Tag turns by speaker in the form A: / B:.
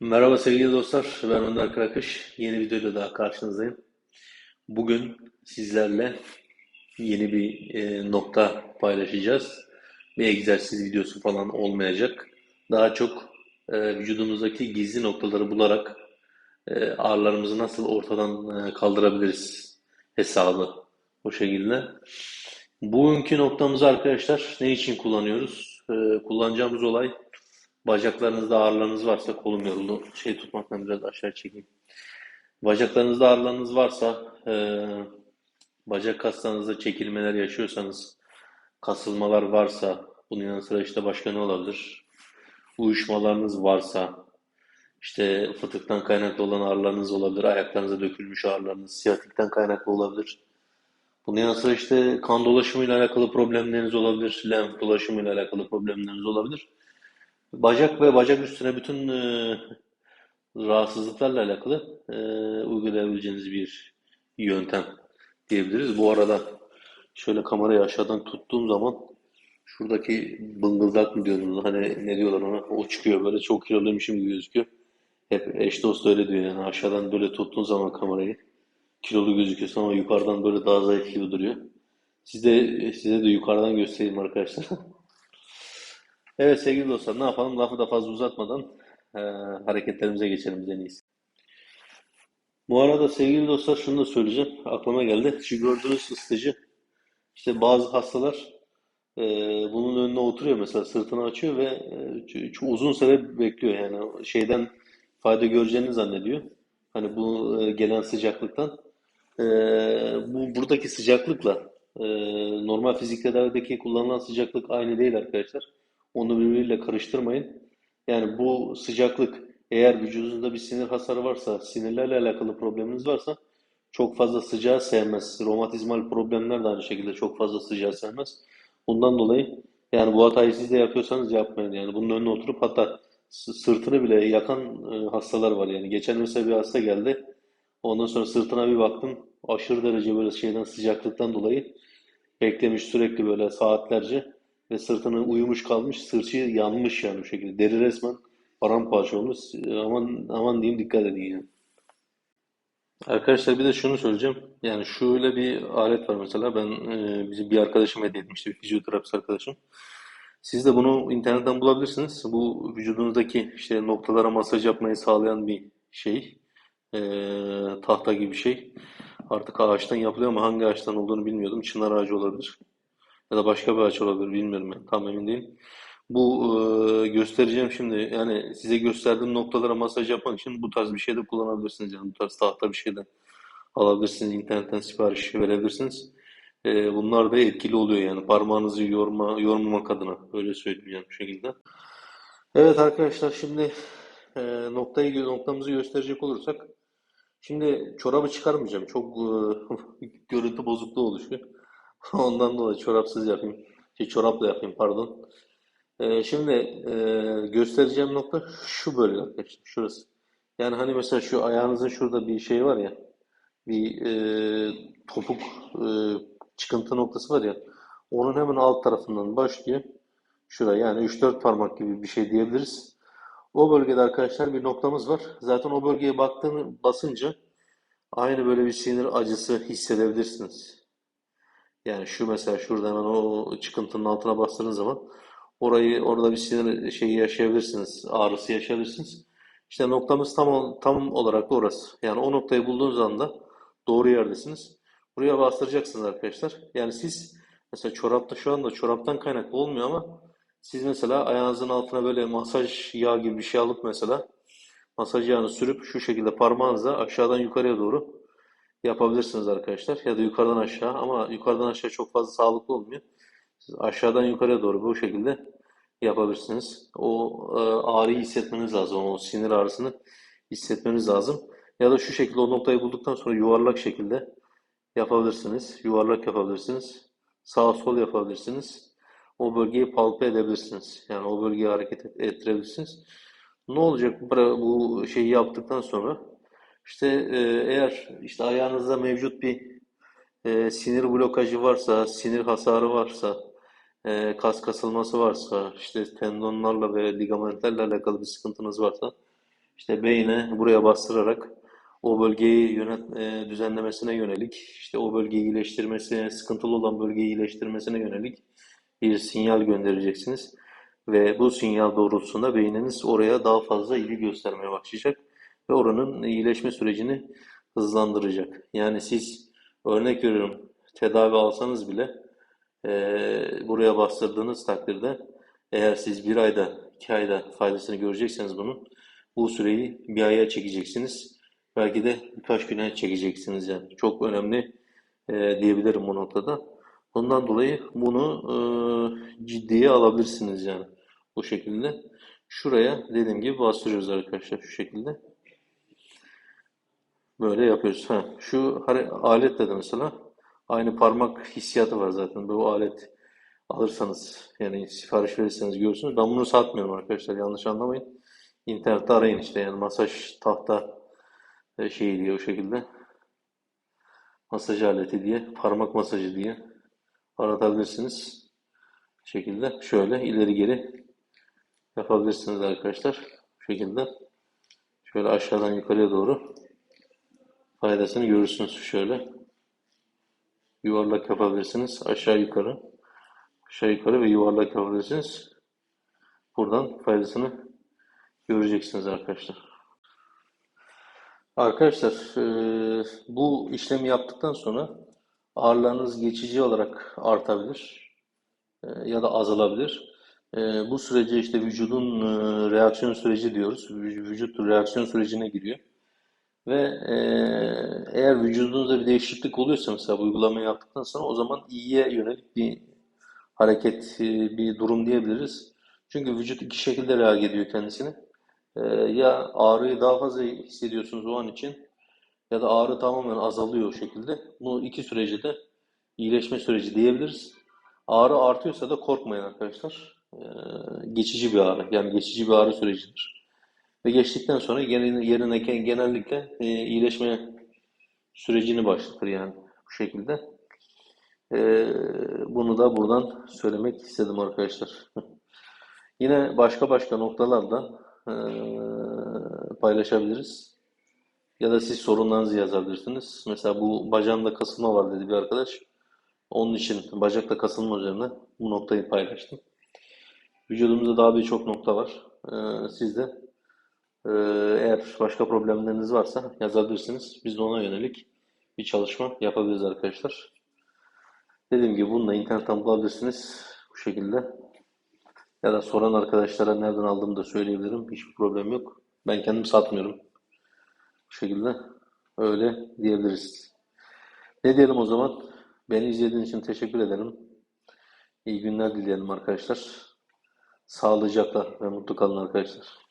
A: Merhaba sevgili dostlar, ben Önder Karakış. Yeni videoyla daha karşınızdayım. Bugün sizlerle yeni bir e, nokta paylaşacağız. Bir egzersiz videosu falan olmayacak. Daha çok e, vücudumuzdaki gizli noktaları bularak e, ağrılarımızı nasıl ortadan e, kaldırabiliriz hesabı o şekilde. Bugünkü noktamızı arkadaşlar ne için kullanıyoruz? E, kullanacağımız olay Bacaklarınızda ağrılarınız varsa kolum yoruldu. Şey tutmaktan biraz aşağı çekeyim. Bacaklarınızda ağrılarınız varsa e, bacak kaslarınızda çekilmeler yaşıyorsanız kasılmalar varsa bunun yanı sıra işte başka ne olabilir? Uyuşmalarınız varsa işte fıtıktan kaynaklı olan ağrılarınız olabilir. Ayaklarınıza dökülmüş ağrılarınız siyatikten kaynaklı olabilir. Bunun yanı sıra işte kan dolaşımıyla alakalı problemleriniz olabilir. Lenf dolaşımıyla alakalı problemleriniz olabilir. Bacak ve bacak üstüne bütün e, rahatsızlıklarla alakalı e, uygulayabileceğiniz bir yöntem diyebiliriz. Bu arada şöyle kamerayı aşağıdan tuttuğum zaman şuradaki bıngıldak mı diyorsunuz? Hani ne diyorlar ona? O çıkıyor böyle çok kiloluymuşum gibi gözüküyor. Hep eş dost öyle diyor yani aşağıdan böyle tuttuğun zaman kamerayı kilolu gözüküyorsun ama yukarıdan böyle daha zayıf gibi duruyor. Size, size de yukarıdan göstereyim arkadaşlar. Evet sevgili dostlar ne yapalım lafı da fazla uzatmadan e, hareketlerimize geçelim en iyisi. Bu arada sevgili dostlar şunu da söyleyeceğim. Aklıma geldi. Şu gördüğünüz ısıtıcı işte bazı hastalar e, bunun önüne oturuyor mesela sırtını açıyor ve e, çok uzun süre bekliyor yani şeyden fayda göreceğini zannediyor. Hani bu e, gelen sıcaklıktan. E, bu buradaki sıcaklıkla e, normal fizik tedavideki kullanılan sıcaklık aynı değil arkadaşlar. Onu birbiriyle karıştırmayın. Yani bu sıcaklık eğer vücudunuzda bir sinir hasarı varsa, sinirlerle alakalı probleminiz varsa çok fazla sıcağı sevmez. Romatizmal problemler de aynı şekilde çok fazla sıcağı sevmez. Bundan dolayı yani bu hatayı siz de yapıyorsanız yapmayın. Yani bunun önüne oturup hatta sırtını bile yakan e, hastalar var. Yani geçen mesela bir hasta geldi. Ondan sonra sırtına bir baktım. Aşırı derece böyle şeyden sıcaklıktan dolayı beklemiş sürekli böyle saatlerce ve sırtına uyumuş kalmış. Sırçı yanmış yani bu şekilde. Deri resmen paramparça olmuş. Aman aman diyeyim dikkat edin yani. Arkadaşlar bir de şunu söyleyeceğim. Yani şöyle bir alet var mesela. Ben e, bizim bir arkadaşım hediye etmişti. Bir fizyoterapist arkadaşım. Siz de bunu internetten bulabilirsiniz. Bu vücudunuzdaki işte noktalara masaj yapmayı sağlayan bir şey. E, tahta gibi bir şey. Artık ağaçtan yapılıyor ama hangi ağaçtan olduğunu bilmiyordum. Çınar ağacı olabilir ya da başka bir ağaç olabilir bilmiyorum ben tam emin değilim. Bu e, göstereceğim şimdi yani size gösterdiğim noktalara masaj yapmak için bu tarz bir şey de kullanabilirsiniz yani bu tarz tahta bir şey de alabilirsiniz internetten sipariş verebilirsiniz. E, bunlar da etkili oluyor yani parmağınızı yorma yormamak adına öyle söyleyeyim yani bu şekilde. Evet arkadaşlar şimdi e, noktayı noktamızı gösterecek olursak şimdi çorabı çıkarmayacağım çok e, görüntü bozukluğu oluşuyor. Ondan dolayı çorapsız yapayım. Şey, çorapla yapayım pardon. Ee, şimdi e, göstereceğim nokta şu bölge arkadaşlar. Şurası. Yani hani mesela şu ayağınızın şurada bir şey var ya. Bir e, topuk e, çıkıntı noktası var ya. Onun hemen alt tarafından başlıyor. Şuraya yani 3-4 parmak gibi bir şey diyebiliriz. O bölgede arkadaşlar bir noktamız var. Zaten o bölgeye baktığını basınca aynı böyle bir sinir acısı hissedebilirsiniz. Yani şu mesela şurada hemen o çıkıntının altına bastığınız zaman orayı orada bir sinir şeyi yaşayabilirsiniz. Ağrısı yaşayabilirsiniz. İşte noktamız tam tam olarak orası. Yani o noktayı bulduğunuz anda doğru yerdesiniz. Buraya bastıracaksınız arkadaşlar. Yani siz mesela çorapta şu anda çoraptan kaynaklı olmuyor ama siz mesela ayağınızın altına böyle masaj yağ gibi bir şey alıp mesela masaj yağını sürüp şu şekilde parmağınızla aşağıdan yukarıya doğru yapabilirsiniz arkadaşlar. Ya da yukarıdan aşağı ama yukarıdan aşağı çok fazla sağlıklı olmuyor. Siz aşağıdan yukarıya doğru bu şekilde yapabilirsiniz. O e, ağrıyı hissetmeniz lazım. O sinir ağrısını hissetmeniz lazım. Ya da şu şekilde o noktayı bulduktan sonra yuvarlak şekilde yapabilirsiniz. Yuvarlak yapabilirsiniz. Sağ sol yapabilirsiniz. O bölgeyi palpe edebilirsiniz. Yani o bölgeyi hareket ettirebilirsiniz. Ne olacak bu şeyi yaptıktan sonra? İşte e, eğer işte ayağınızda mevcut bir e, sinir blokajı varsa, sinir hasarı varsa, e, kas kasılması varsa, işte tendonlarla ve ligamentlerle alakalı bir sıkıntınız varsa işte beyne buraya bastırarak o bölgeyi yönet, e, düzenlemesine yönelik, işte o bölgeyi iyileştirmesine, sıkıntılı olan bölgeyi iyileştirmesine yönelik bir sinyal göndereceksiniz. Ve bu sinyal doğrultusunda beyniniz oraya daha fazla ilgi göstermeye başlayacak ve oranın iyileşme sürecini hızlandıracak. Yani siz örnek veriyorum tedavi alsanız bile e, buraya bastırdığınız takdirde eğer siz bir ayda, iki ayda faydasını görecekseniz bunun bu süreyi bir aya çekeceksiniz. Belki de birkaç güne çekeceksiniz yani. Çok önemli e, diyebilirim bu noktada. Ondan dolayı bunu e, ciddiye alabilirsiniz yani. Bu şekilde. Şuraya dediğim gibi bastırıyoruz arkadaşlar şu şekilde. Böyle yapıyoruz. Ha, şu aletle de mesela aynı parmak hissiyatı var zaten. Bu alet alırsanız yani sipariş verirseniz görürsünüz. Ben bunu satmıyorum arkadaşlar yanlış anlamayın. İnternette arayın işte yani masaj tahta şeyi diye o şekilde. Masaj aleti diye, parmak masajı diye aratabilirsiniz. Bu şekilde şöyle ileri geri yapabilirsiniz arkadaşlar. Bu şekilde şöyle aşağıdan yukarıya doğru faydasını görürsünüz şöyle. Yuvarlak yapabilirsiniz. Aşağı yukarı. Aşağı yukarı ve yuvarlak yapabilirsiniz. Buradan faydasını göreceksiniz arkadaşlar. Arkadaşlar eee, bu işlemi yaptıktan sonra ağrılarınız geçici olarak artabilir eee, ya da azalabilir. Eee, bu sürece işte vücudun reaksiyon süreci diyoruz. Vü- Vücut reaksiyon sürecine giriyor. Ve eee, eğer vücudunuzda bir değişiklik oluyorsa mesela bu uygulamayı yaptıktan sonra o zaman iyiye yönelik bir hareket, eee, bir durum diyebiliriz. Çünkü vücut iki şekilde reaksiyon ediyor kendisine. Eee, ya ağrıyı daha fazla hissediyorsunuz o an için ya da ağrı tamamen azalıyor o şekilde. Bu iki süreci de iyileşme süreci diyebiliriz. Ağrı artıyorsa da korkmayın arkadaşlar. Eee, geçici bir ağrı, yani geçici bir ağrı sürecidir. Ve geçtikten sonra yerine, genellikle e, iyileşme sürecini başlatır yani bu şekilde. E, bunu da buradan söylemek istedim arkadaşlar. Yine başka başka noktalarda e, paylaşabiliriz. Ya da siz sorunlarınızı yazabilirsiniz. Mesela bu bacağımda kasılma var dedi bir arkadaş. Onun için bacakta kasılma üzerine bu noktayı paylaştım. Vücudumuzda daha birçok nokta var. E, siz de ee, Eğer başka problemleriniz varsa yazabilirsiniz. Biz de ona yönelik bir çalışma yapabiliriz arkadaşlar. Dediğim gibi bunu da internetten bulabilirsiniz bu şekilde. Ya da soran arkadaşlara nereden aldığımı da söyleyebilirim. Hiçbir problem yok. Ben kendim satmıyorum. Bu şekilde öyle diyebiliriz. Ne diyelim o zaman? Beni izlediğiniz için teşekkür ederim. İyi günler dileyelim arkadaşlar. Sağlıcakla ve mutlu kalın arkadaşlar.